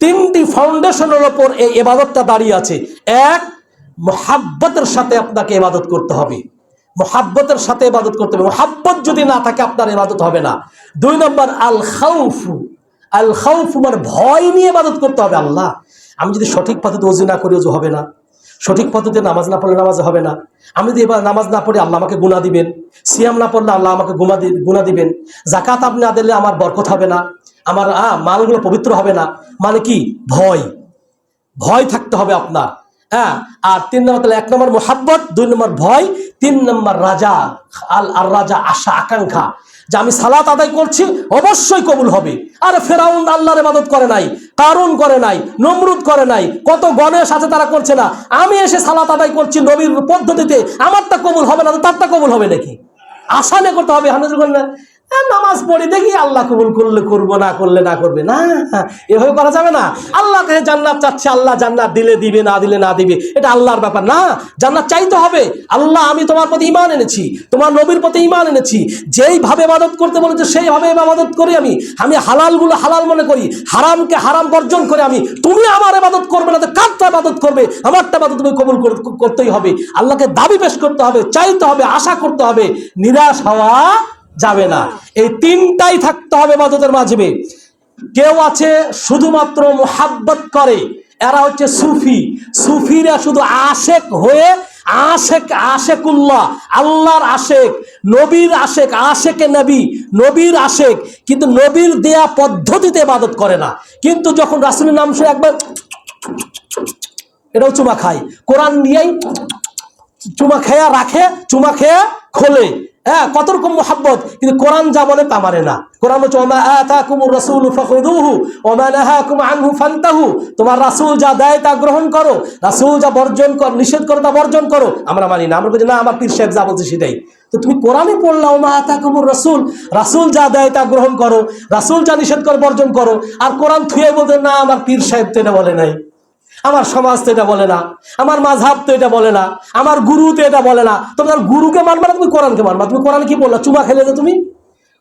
তিনটি ফাউন্ডেশনের ওপর এই এবাদতটা দাঁড়িয়ে আছে। এক, মোহাব্বতের সাথে আপনাকে এবাদত করতে হবে। মোহাব্বতের সাথে এবাদত করতে হবে। মোহাব্বত যদি না থাকে, আপনার এবাদত হবে না। দুই নম্বর আল খাউফু আল খাউফু মানে ভয় নিয়ে এবাদত করতে হবে আল্লাহ। আমি যদি সঠিক পদ্ধতি অজু না করি অজু হবে না। সঠিক পদ্ধতিতে নামাজ না পড়লে নামাজ হবে না। আমি যদি এবার নামাজ না পড়ে, আল্লাহ আমাকে গুণা দিবেন। সিয়াম না পড়লে আল্লাহ আমাকে দি গুণা দিবেন। জাকাত আপনি না দিলে আমার বরকত হবে না। আমার আ, মালগুলো পবিত্র হবে না। মানে কি? ভয়। ভয় থাকতে হবে আপনার। হ্যাঁ? আর তিন নম্বর তাহলে এক নম্বর মোহাব্বত দুই নম্বর ভয় তিন নম্বর রাজা আল আর রাজা আশা আকাঙ্ক্ষা। যে আমি সালাত আদায় করছি অবশ্যই কবুল হবে। আর ফেরাউন আল্লাহর ইবাদত করে নাই কারুন করে নাই নমরুদ করে নাই কত গণেশ আছে তারা করছে না। আমি এসে সালাত আদায় করছি নবীর পদ্ধতিতে আমারটা কবুল হবে না তারটা কবুল হবে নাকি? আশা নিয়ে করতে হবে হ্যাঁ, নামাজ পড়ি দেখি আল্লাহ কবুল করলে করব, না করলে না করবে। না, এভাবে করা যাবে না। আল্লাহ কাছে জান্নাত চাচ্ছে, আল্লাহ জান্নাত দিলে দিবে, না দিলে না দিবে। এটা আল্লাহর ব্যাপার না। জান্নাত চাইতে হবে। আল্লাহ, আমি তোমার প্রতি ইমান এনেছি, তোমার নবীর প্রতি ইমান এনেছি। যেইভাবে ইবাদত করতে বলেছে, সেইভাবে ইবাদত করি আমি। আমি হালালগুলো হালাল মনে করি, হারামকে হারাম বর্জন করে আমি। তুমি আমার ইবাদত করবে না তো কারটা ইবাদত করবে? আমারটা ইবাদত তুমি কবুল করতেই হবে। আল্লাহকে দাবি পেশ করতে হবে, চাইতে হবে, আশা করতে হবে। নিরাশ হওয়া যাবে না। এই তিনটাই থাকতে হবে মাদতের মাঝবে কেউ আছে শুধুমাত্র মোহাব্বত করে, এরা হচ্ছে সুফি। সুফিরা শুধু আশেক হয়ে আশেক, আশেকুল্লাহ, আল্লাহর আশেক, নবীর আশেক, আশেকে নবী, নবীর আশেক। কিন্তু নবীর দেয়া পদ্ধতিতে ইবাদত করে না। কিন্তু যখন রাসুলের নাম শুনে একবার এটাও চুমা খায়। কোরআন নিয়েই চুমা খেয়া রাখে, চুমা খেয়া খোলে। হ্যাঁ কত রকম মোহাব্বত? কিন্তু কোরআন যা বলে তা মানে না। কোরআন ফান্তাহু। তোমার রাসূল যা দেয় তা গ্রহণ করো। রাসূল যা বর্জন কর, নিষেধ করো, তা বর্জন করো। আমরা মানি না। আমরা বলছি, না, আমার পীর সাহেব যা বলছে সেটাই। তো তুমি কোরআনে পড়লা, ওমা আতাকুমুর রাসূল। রাসূল যা দেয় তা গ্রহণ করো। রাসূল যা নিষেধ করে বর্জন করো। আর কোরআন থুয়ে বলতে না, আমার পীর সাহেব তো বলে নাই। আমার সমাজ তো এটা বলে না, আমার মাঝহাব তো এটা বলে না, আমার গুরু তো এটা বলে না। তোমার গুরুকে মানবে না, তুমি কোরআনকে মানবা তুমি কোরআন কি বললা? চুমা খেলে যে তুমি?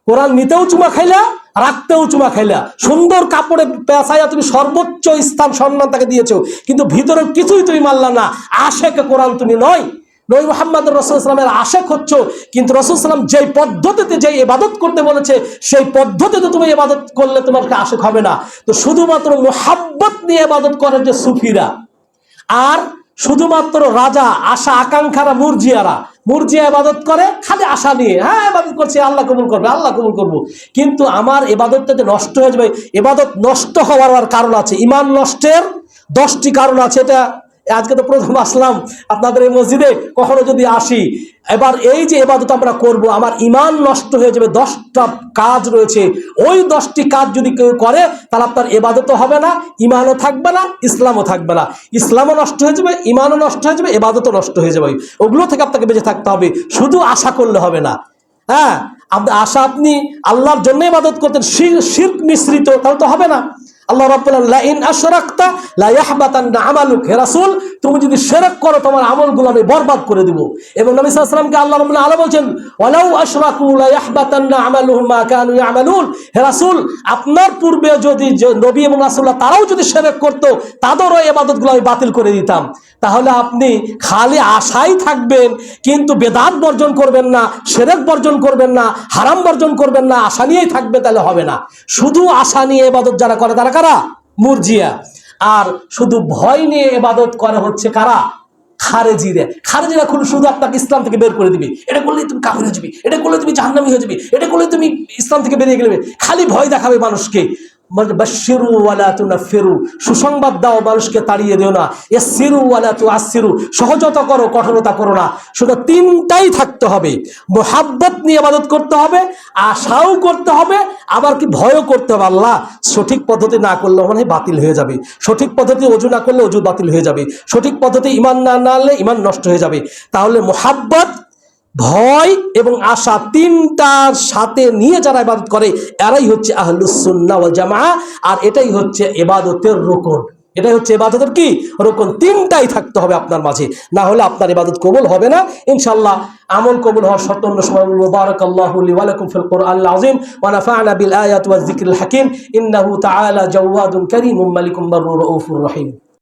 কোরআন নিতেও চুমা খাইলা, রাখতেও চুমা খাইলা। সুন্দর কাপড়ে পেঁচাইয়া তুমি সর্বোচ্চ স্থান সম্মান তাকে দিয়েছ। কিন্তু ভিতরে কিছুই তুমি মানলা না। আশেকে কোরআন তুমি নয়। নই মোহাম্মদ রসুলামের আশেক হচ্ছ, কিন্তু রসুলাম যেই পদ্ধতিতে যেই ইবাদত করতে বলেছে, সেই পদ্ধতিতে তুমি ইবাদত করলে তোমাকে আশেক হবে না। তো শুধুমাত্র মোহাব্বত নিয়ে ইবাদত করে যে সুফিরা। আর শুধুমাত্র রাজা, আশা, আকাঙ্ক্ষারা, মুরজিয়ারা। মুরজিয়া ইবাদত করে, খালি আশা নিয়ে হ্যাঁ ইবাদত করছে, আল্লাহ কবুল করবে, আল্লাহ কবুল করব। কিন্তু আমার এবাদতটা যে নষ্ট হয়ে যাবে এবাদত নষ্ট হওয়ার কারণ আছে। ইমান নষ্টের দশটি কারণ আছে, এটা আজকে তো প্রথম আসলাম আপনাদের এই মসজিদে, কখনো যদি আসি। এবার এই যে এবাদত আমরা করব, আমার ইমান নষ্ট হয়ে যাবে, দশটা কাজ রয়েছে। ওই দশটি কাজ যদি কেউ করে, তাহলে আপনার এবাদতও হবে না ইমানও থাকবে না, ইসলামও থাকবে না। ইসলামও নষ্ট হয়ে যাবে ইমানও নষ্ট হয়ে যাবে এবাদতও নষ্ট হয়ে যাবে। ওগুলো থেকে আপনাকে বেঁচে থাকতে হবে, শুধু আশা করলে হবে না। হ্যাঁ আপনি আশা আপনি আল্লাহর জন্য ইবাদত করতেন শির মিশ্রিত, তাহলে তো হবে না। আল্লাহ আমালুক, হে রাসুল, তুমি যদি সেরেক করো, তোমার আমলগুলো আমি বরবাদ করে দিব। এবং নবী সাল্লাল্লাহু আল্লাহ রাব্বুল আলো বলছেন, ওয়ালাউ আশরাকু, লা ইয়াহবাতান্না আমালুহুম কানু ইয়ামালুন। হে রাসুল, আপনার পূর্বে যদি নবী এবং রাসূলুল্লাহ, তারাও যদি সেরেক করতো, তাদেরও ইবাদতগুলো আমি বাতিল করে দিতাম। তাহলে আপনি খালি আশাই থাকবেন, কিন্তু বেদাত বর্জন করবেন না, সেরেক বর্জন করবেন না, হারাম বর্জন করবেন না, আশা নিয়েই থাকবে তাহলে হবে না। শুধু আশা নিয়ে এবাদত যারা করে, তারা কারা? মুরজিয়া। আর শুধু ভয় নিয়ে এবাদত করে হচ্ছে কারা? খারেজিরা। খারেজিরা খুব শুধু আপনাকে ইসলাম থেকে বের করে দিবে। এটা করলে তুমি কাফির হয়ে যাবে, এটা করলে তুমি জাহান্নামী হয়ে যাবে, এটা করলে তুমি ইসলাম থেকে বেরিয়ে গেলে। খালি ভয় দেখাবে মানুষকে। বাশিরু ওয়ালা তুনাফিরু। সুসংবাদ দাও মানুষকে, তাড়িয়ে দিও না। ইয়াসিরু ওয়ালা তুআসিরু সহজতা করো, কঠোরতা করো না। শুধু তিনটাই থাকতে হবে। মোহাব্বত নিয়ে ইবাদত করতে হবে, আশাও করতে হবে, আবার কি ভয়ও করতে হবে। আল্লাহ সঠিক পদ্ধতি না করলে মনে বাতিল হয়ে যাবে। সঠিক পদ্ধতি অজু না করলে অজু বাতিল হয়ে যাবে। সঠিক পদ্ধতি ইমান না না আনলে ইমান নষ্ট হয়ে যাবে। তাহলে মোহাব্বত ভয় এবং আশা তিনটার সাথে নিয়ে যারা ইবাদত করে, এরাই হচ্ছে আহলুসুন্না ওয়াল জামা আর এটাই হচ্ছে এবাদতের রোকন। এটাই হচ্ছে ইবাদতের কি? রকম তিনটাই থাকতে হবে আপনার মাঝে। না হলে আপনার ইবাদত কবুল হবে না। ইনশাআল্লাহ আমল কবুল হওয়ার শর্ত অন্য সময় বলব, বারাকাল্লাহু লি ওয়া লাকুম ফিল কুরআনিল আযীম ওয়া নাফা'না বিল আয়াতি ওয়াজ হাকীম। ইন্নাহু তাআলা জাওয়াদুন কারীমুম মালিকুম রহিম।